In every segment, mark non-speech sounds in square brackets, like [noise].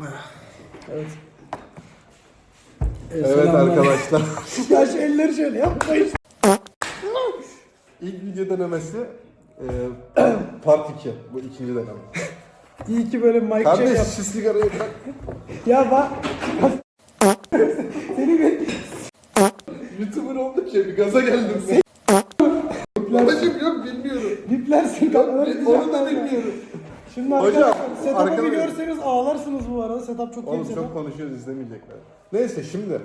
Evet. Evet arkadaşlar. [laughs] ya şu elleri şöyle yapmayın. İlk video denemesi e, [clears throat] part 2. Bu ikinci deneme. İyi ki böyle mic check Kardeş yap. şu sigarayı bırak. Ya bak. Seni bir Youtuber olduk ya bir gaza geldim. ben. Babacım yok bilmiyorum. biplersin. Onu da bilmiyorum. Şimdi Hocam, arkadaşlar setup'ı arkadaşlar- biliyorsanız ağlarsınız bu arada. Setup çok iyi bir Oğlum setup. çok konuşuyoruz izlemeyecekler. Neyse şimdi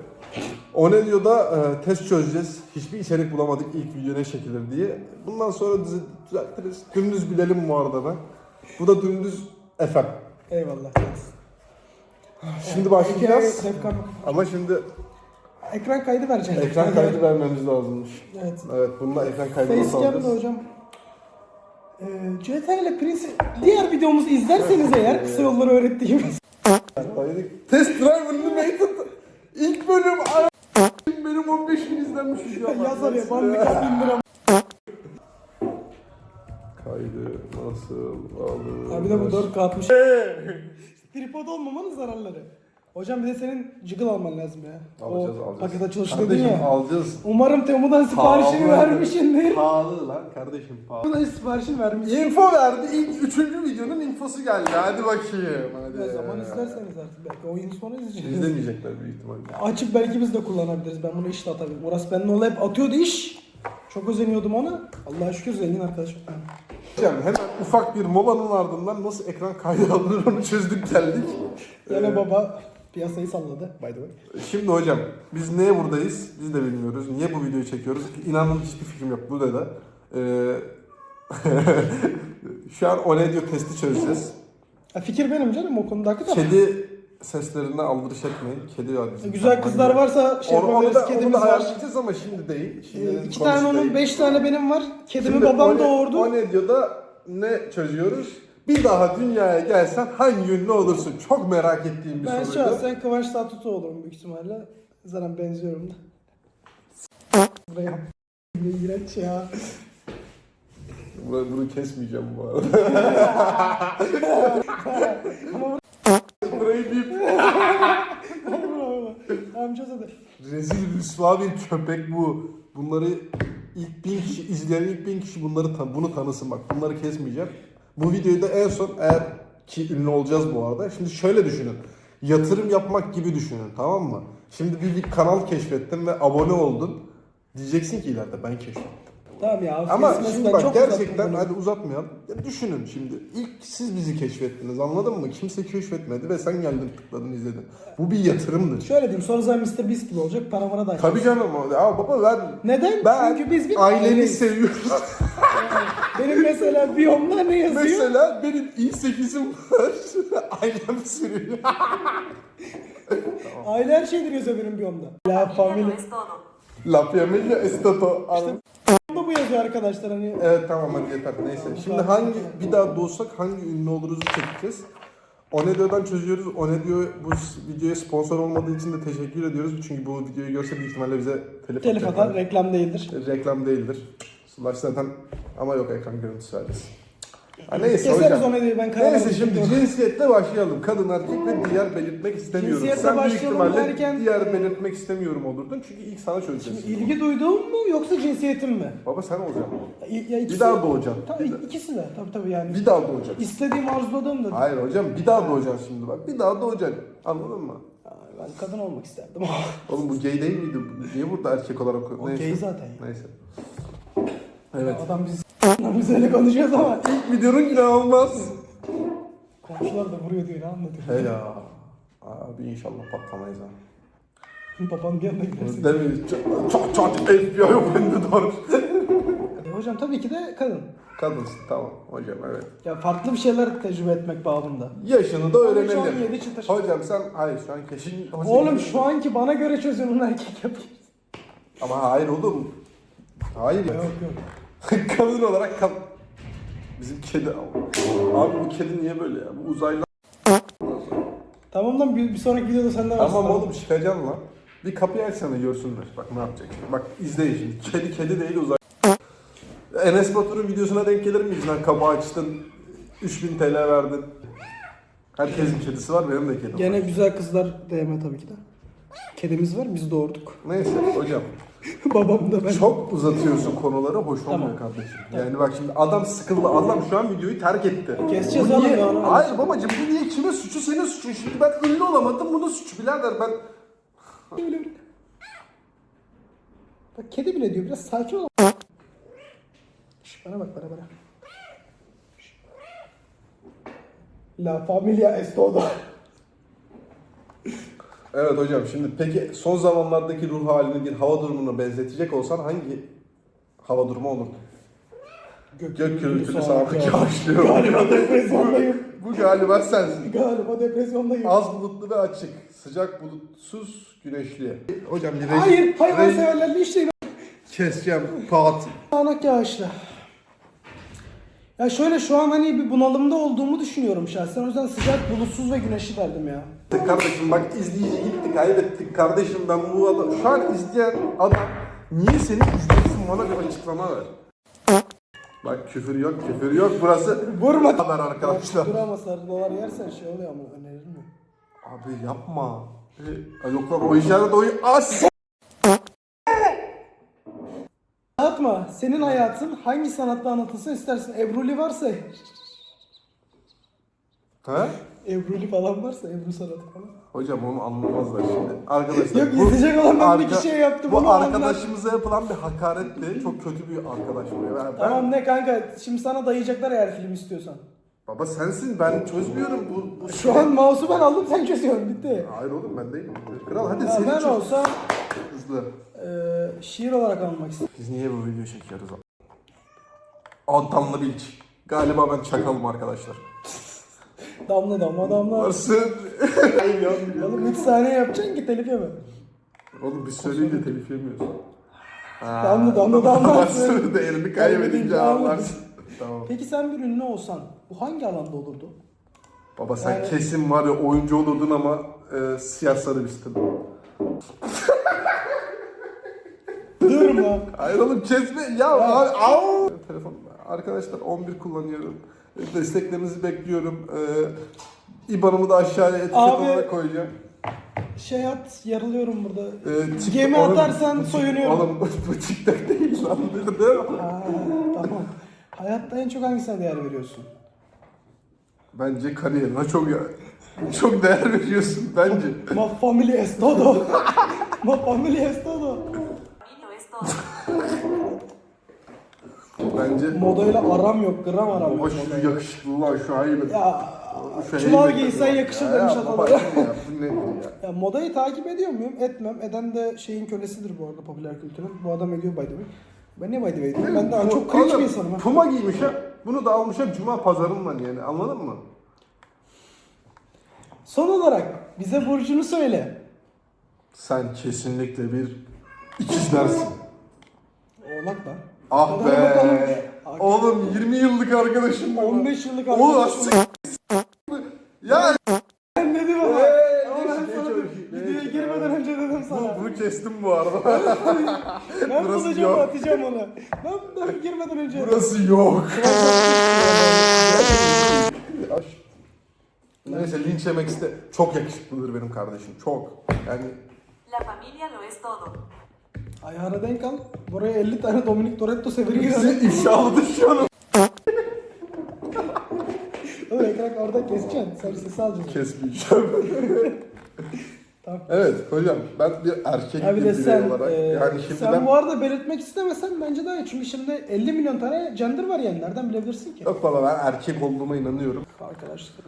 Onedio'da e, test çözeceğiz. Hiçbir içerik bulamadık ilk video ne çekilir diye. Bundan sonra düze- düzeltiriz. Dümdüz bilelim bu arada ben. Bu da dümdüz FM. Eyvallah. Şimdi başlayacağız. Webcam. Ama şimdi Ekran kaydı vereceğim. ekran kaydı [laughs] vermemiz lazımmış. Evet. Evet bununla ekran kaydı nasıl Facecam da alacağız? hocam. Ee, CTR ile Prince diğer videomuzu izlerseniz eğer kısa yolları öğrettiğimiz. Test Driver Limited ilk bölüm benim 15 bin izlenmiş video var. Yazar ya bin lira. Kaydı nasıl alır? Abi de bu 4K 60. Tripod olmamanın zararları. Hocam bir de senin jiggle alman lazım ya. Alacağız o alacağız. Paket açılışı dedin Kardeşim ya. alacağız. Umarım Temu'dan siparişini Pahalı. vermişsindir. Pahalı lan kardeşim pahalı. Temu'dan siparişini vermişsin. Info verdi. İlk üçüncü videonun infosu geldi. Hadi bakayım. Hadi. Ne zaman izlerseniz artık belki oyun sonra izleyeceğiz. İzlemeyecekler büyük ihtimalle. Açıp belki biz de kullanabiliriz. Ben bunu işte atabilirim. Orası benim oğlu hep atıyordu iş. Çok özeniyordum ona. Allah'a şükür zengin arkadaşım. Hocam hemen ufak bir molanın ardından nasıl ekran kaydı alınır onu çözdük geldik. Yine Ee, baba piyasayı salladı by the way. Şimdi hocam biz neye buradayız? Biz de bilmiyoruz. Niye bu videoyu çekiyoruz? İnanın hiçbir fikrim yok. Bu da. Ee, [laughs] şu an Onedio testi çözeceğiz. Ha, fikir benim canım o konuda hakikaten. Kedi seslerine aldırış etmeyin. Kedi var bizim. Güzel kızlar varsa şey Onu, onu yapabiliriz. da, onu kedimiz da var. ayarlayacağız ama şimdi değil. Şimdi Ee, iki tane onun, değil. beş tane benim var. Kedimi Şimdi babam o ne- doğurdu. O ne diyor da ne çözüyoruz? Bir daha dünyaya gelsen hangi ünlü olursun? Çok merak ettiğim bir Ben soruydu. şahsen Kıvanç Tatlıtuğ olurum büyük ihtimalle. Zaten benziyorum da. Buraya ne iğrenç ya. Bunu, bunu kesmeyeceğim bu arada. [laughs] Burayı deyip Amca da. rezil rüsva bir köpek bu. Bunları ilk bin kişi, izleyen ilk bin kişi bunları tan bunu tanısın bak. Bunları kesmeyeceğim. Bu videoyu da en son eğer ki ünlü olacağız bu arada. Şimdi şöyle düşünün. Yatırım yapmak gibi düşünün tamam mı? Şimdi bir, bir kanal keşfettin ve abone oldun. Diyeceksin ki ileride ben keşfettim. Tamam ya. Ama şimdi bak çok gerçekten hadi uzatmayalım. Ya düşünün şimdi. İlk siz bizi keşfettiniz anladın mı? Kimse keşfetmedi ve sen geldin tıkladın izledin. Bu bir yatırımdır. Şöyle diyeyim sonra zaman Mr. Beast gibi olacak para mara da. Tabii canım. Ya baba ben Neden? ben Çünkü biz bir ailemi aileyiz. seviyoruz. [laughs] Benim mesela biyomda ne yazıyor? Mesela benim i8'im var. [laughs] Ailem sürüyor. Aile her şeydir yazıyor benim biyomda. La familia. La familia es todo. Biyomda bu yazıyor arkadaşlar hani. Evet tamam hadi yeter neyse. Şimdi hangi bir daha doğsak hangi ünlü oluruz çekeceğiz. Onedio'dan çözüyoruz. Onedio bu videoya sponsor olmadığı için de teşekkür ediyoruz. Çünkü bu videoyu görse büyük ihtimalle bize telif, Telif atar reklam değildir. Reklam değildir. Slash zaten ama yok ekran görüntüsü veririz. Ha, neyse Keseriz hocam. onu ben karar Neyse şimdi cinsiyetle başlayalım. Kadın erkek ve diğer belirtmek istemiyorum. Cinsiyetle Sen büyük başlayalım ihtimalle derken- diğer belirtmek istemiyorum olurdun. Çünkü ilk sana çözeceğiz. İlgi duyduğum mu yoksa cinsiyetim mi? Baba sen olacaksın. Ya ikisi, Bir daha doğacaksın. Tabii Bir daha- ikisi de tabii tabii yani. Bir daha doğacaksın. İstediğim arzuladığım da. Hayır hocam bir daha doğacaksın şimdi bak. Bir daha doğacaksın. Anladın mı? Ben kadın olmak isterdim. [laughs] Oğlum bu gay değil miydi? Niye burada erkek olarak O gay zaten ya. Neyse. Evet. Adam biz biz öyle konuşuyoruz ama İlk videonun günahı olmaz. komşular da vuruyor diyor ne anlatıyor. He ya. Abi inşallah patlamayız ha. Babam bir yanına gidersin. Değil mi? Çok çok çok FBI opened door. Hadi hocam tabii ki de kadın. Kadınsın tamam hocam evet. Ya farklı bir şeyler tecrübe etmek babında. Yaşını da öğrenelim. çıtır. Hocam sen hayır şu an kesin Oğlum şu anki bana göre çözümün erkek yapıyor. Ama hayır oğlum. Hayır. Yok yok. [laughs] Kadın olarak kal. Bizim kedi ama. Abi bu kedi niye böyle ya? Bu uzaylı. Tamam lan bir, bir sonraki videoda sende var. Tamam oğlum çıkacaksın lan. Bir kapıyı açsana görsünler. Bak ne yapacak. Bak izleyin şimdi. Kedi kedi değil uzay. Enes Batur'un videosuna denk gelir miyiz lan? Kapı açtın. 3000 TL verdin. Herkesin kedisi var, benim de kedim var. Gene güzel kızlar DM tabii ki de. Kedimiz var biz doğurduk. Neyse hocam. [laughs] Babam da ben. Çok uzatıyorsun konuları, hoş olmuyor kardeşim. Yani bak şimdi adam sıkıldı, adam şu an videoyu terk etti. Keseceğiz Bu oğlum niye- ya, onu Hayır babacım bu niye kimin suçu senin suçun. Şimdi ben ünlü olamadım, bunun suçu birader ben... Öyle [laughs] öyle. Bak kedi bile diyor biraz sakin ol. Şş, bana bak bana bana. Şş. La familia es todo. Evet hocam şimdi peki son zamanlardaki ruh halini bir hava durumuna benzetecek olsan hangi hava durumu olur? Gök gürültülü sağlık yağışlıyor. Galiba depresyondayım. Bu galiba sensin. Galiba depresyondayım. Az bulutlu ve açık. Sıcak bulutsuz güneşli. Hocam bir Hayır hayvanseverlerle işleyin. Keseceğim. Pat. Sağanak yağışlı. Ya şöyle şu an hani bir bunalımda olduğumu düşünüyorum şahsen. O yüzden sıcak, bulutsuz ve güneşli derdim ya. Kardeşim bak izleyici gitti kaybettik. Kardeşim ben bu adam... Şu an izleyen adam niye seni izlesin bana bir açıklama ver. Bak küfür yok küfür yok burası Vurma. haber arkadaşlar. Dur ama sarı dolar yersen şey oluyor ama önerilmiyor. Abi yapma. Ee, yok lan o işaret o as. Anlatma. Senin hayatın hangi sanatla anlatılsın istersin? Ebruli varsa, Ha? Ebruli falan varsa Ebru sanatı falan. Hocam onu anlamazlar şimdi. Arkadaşlar Yok, izleyecek olan ben bir kişiye yaptım, Bu onu anlar. arkadaşımıza yapılan bir hakaretti. Çok kötü bir arkadaş bu. Ben, Tamam ne kanka şimdi sana dayayacaklar eğer film istiyorsan. Baba sensin ben çözmüyorum bu. bu Şu an mouse'u ben aldım sen çözüyorsun bitti. Hayır oğlum ben değilim. Kral hadi Ya seni ben çöz. olsam Hızlı. eee şiir olarak almak istedim. Biz niye bu video çekiyoruz? Adamla Bilç. Galiba ben çakalım arkadaşlar. Damla damla damla. Nasıl? [laughs] Oğlum 3 saniye yapacaksın ki telif yeme. Oğlum biz söyleyince telif yemiyoruz. Ha, Damla damla damla. [laughs] Damla değerini kaybedince ağlarsın. Tamam. Peki sen bir ünlü olsan bu hangi alanda olurdu? Baba sen Yani- kesin var ya oyuncu olurdun ama e, siyah sarı bistin. Durma. Hayır oğlum kesme ya. abi, au! Telefon arkadaşlar 11 kullanıyorum. Desteklerinizi bekliyorum. Ee, IBAN'ımı da aşağıya etiket Abi- olarak koyacağım. şey at yarılıyorum burada. Ee, TikTok- Gemi oğlum, atarsan tik- soyunuyorum. Oğlum bu, bu TikTok değil lan. Bir de- Aa, tamam. Hayatta en çok hangisine değer veriyorsun? Bence kariyerine çok çok değer veriyorsun bence. Ma familia es todo. [laughs] Ma familia es todo. Camino es todo. Bence Modayla aram yok, gram aram baba yok. şu modayla. yakışıklılar şu hayır. Ya Şu giysen yakışır Ya, demiş ya, baba, ya, bu nedir ya? Ya modayı takip ediyor muyum? Etmem. Eden de şeyin kölesidir bu arada popüler kültürün. Bu adam ediyor by the way. Ben ne by the way diyorum? Ben daha çok cringe bir insanım. ha. Puma giymiş ha. Bunu da almış ha Cuma pazarından yani anladın mı? Son olarak bize burcunu söyle. Sen kesinlikle bir ikizlersin. Oğlak lan. Ah Hadi be. Oğlum 20 yıllık arkadaşım bu. 15 yıllık Oğlum arkadaşım. asık. Ya Ben dedim ama. Ee, Ama geç, ben geç sana öyle videoya girmeden önce dedim sana. bu, bunu kestim bu arada. [laughs] ben burası bulacağım yok. atacağım onu. Ben, ben girmeden önce. Burası yok. Neyse linç yemek iste. Çok yakışıklıdır benim kardeşim. Çok. Yani La familia lo es todo. Ayağına denk al. Buraya 50 tane Dominic Toretto severi girer. ifşaladı şu an. [laughs] Oğlum ekran orada keseceksin. Sen sesi alacaksın. Kesmeyeceğim. [laughs] Tamam. evet hocam ben bir erkek bir de sen, olarak e, yani şimdi sen bu arada belirtmek istemesen bence daha iyi. Çünkü şimdi 50 milyon tane gender var yani. Nereden bilebilirsin ki? yok baba ben erkek olduğuma inanıyorum. Arkadaşlar.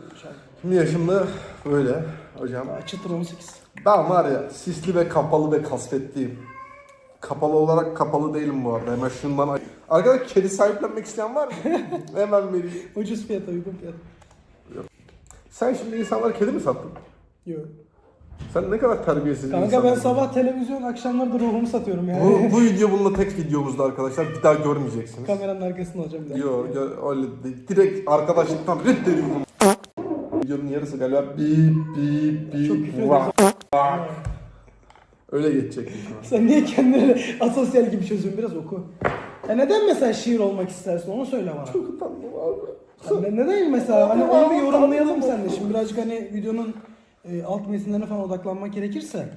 Şimdi yaşımda böyle hocam. Daha çıtır 18. Ben var ya sisli ve kapalı ve kasvetliyim. Kapalı olarak kapalı değilim bu arada. Hemen şundan... Arkadaşlar kedi sahiplenmek isteyen var mı? [laughs] Hemen vereyim. Ucuz fiyata uygun fiyat. Sen şimdi insanlara kedi mi sattın? Yok. Sen ne kadar terbiyesiz bir Kanka ben insansın. sabah televizyon akşamları da ruhumu satıyorum yani. Bu, bu video bununla tek videomuzda arkadaşlar. Bir daha görmeyeceksiniz. Kameranın arkasında olacağım bir daha. Yok öyle değil. Direkt arkadaşlıktan reddediyorum bunu. Videonun yarısı galiba bip bip bip. Çok küfür ediyorsun. Öyle geçecek. Sen niye kendini [laughs] asosyal gibi çözüyorsun biraz oku. Ya neden mesela şiir olmak istersin onu söyle bana. Çok utandım abi. Ne, neden mesela? Hani onu bir yorumlayalım seninle. Şimdi birazcık hani videonun e, alt metinlerine falan odaklanmak gerekirse.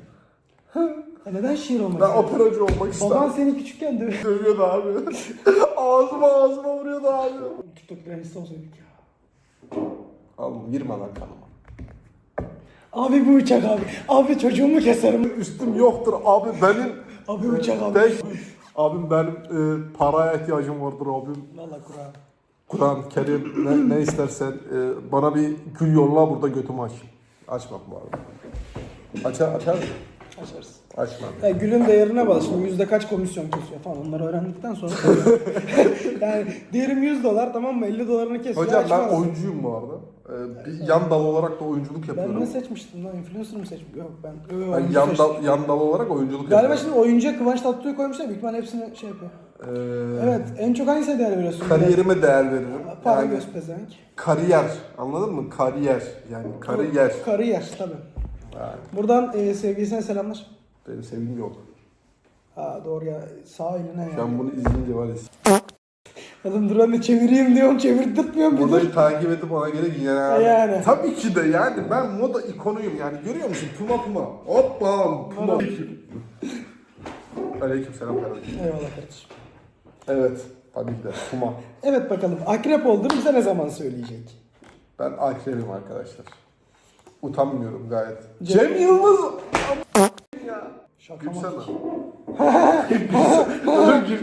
Ya neden şiir olmak Ben operacı olmak. Baban seni küçükken dövüyor. [laughs] Dövüyordu abi. [laughs] ağzıma ağzıma vuruyordu abi. TikTok prensi olsaydık ya. Oğlum girme lan kanıma. Abi bu uçak abi. Abi çocuğumu keserim. Üstüm yoktur abi benim. Abi uçak abi. Ben, abim benim e, paraya ihtiyacım vardır abim. Valla Kur'an. Kur'an, Kerim ne, ne istersen e, bana bir gül yolla burada götümü aç. Açmak bu arada. Açar açar mı? Açarız. Açma. Ya gülün değerine bağlı. Şimdi yüzde kaç komisyon kesiyor falan onları öğrendikten sonra. [laughs] yani diyelim 100 dolar tamam mı? 50 dolarını kesiyor. Hocam ben oyuncuyum bu arada. E, bir yan dal olarak da oyunculuk Ben yapıyorum. ne seçmiştim lan? Influencer mı seçmiştim? Yok ben. Ö, Ben oyuncu yan seçtim. dal, yan dal olarak oyunculuk Galiba yapıyorum. şimdi oyuncuya Kıvanç Tatlıtuğ'u koymuşlar. Büyük ihtimalle hepsini şey yapıyor. Ee, Evet. En çok hangisine değer veriyorsun? Kariyerime değer veririm. Para Yani göz pezevenk. kariyer. Anladın mı? Kariyer. Yani kariyer. Kariyer tabii. Yani Buradan e, sevgilisine selamlar. benim sevgim yok. Ha doğru ya. Sağ eline ya. bunu izleyince var ya. Oğlum dur ben de çevireyim diyorum. Çevirttirtmiyorum bir dur. Burayı takip edip ona göre giyen abi. Yani. Tabii ki de yani ben moda ikonuyum yani görüyor musun? Puma Puma. Hoppa Puma. [laughs] Aleyküm selam kardeşim. Eyvallah kardeşim. Evet tabii ki de Puma. Evet bakalım. Akrep olduğunu bize ne zaman söyleyecek? Ben akrebim arkadaşlar. Utanmıyorum gayet. Cem- Yılmaz. ya. Şaka Gülsene. [laughs] Gül.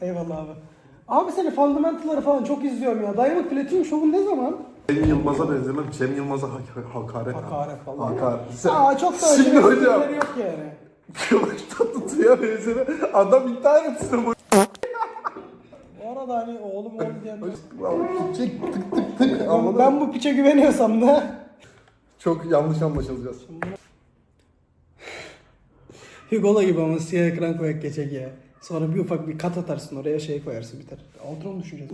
Eyvallah abi. Abi seni fundamentalları falan çok izliyorum ya. Diamond Platinum Show'un ne zaman? Cem Yılmaz'a benzemem. Cem Yılmaz'a hak- hakaret. Hakaret falan. Hakaret. Sen- Aa çok da Şimdi hocam. esprileri yok yani. Kıvanç Tatlıtuğ'a benzeme. Adam intihar etsin bu. Bu arada hani oğlum oğlum diyen... Gidecek tık tık tık. Ben, bu piçe güveniyorsam da... Çok yanlış anlaşılacağız. [sighs] Hugo'la gibi ama siyah ekran koyak geçecek ya. Sonra bir ufak bir kat atarsın oraya şey koyarsın biter. Altına mı düşeceğiz?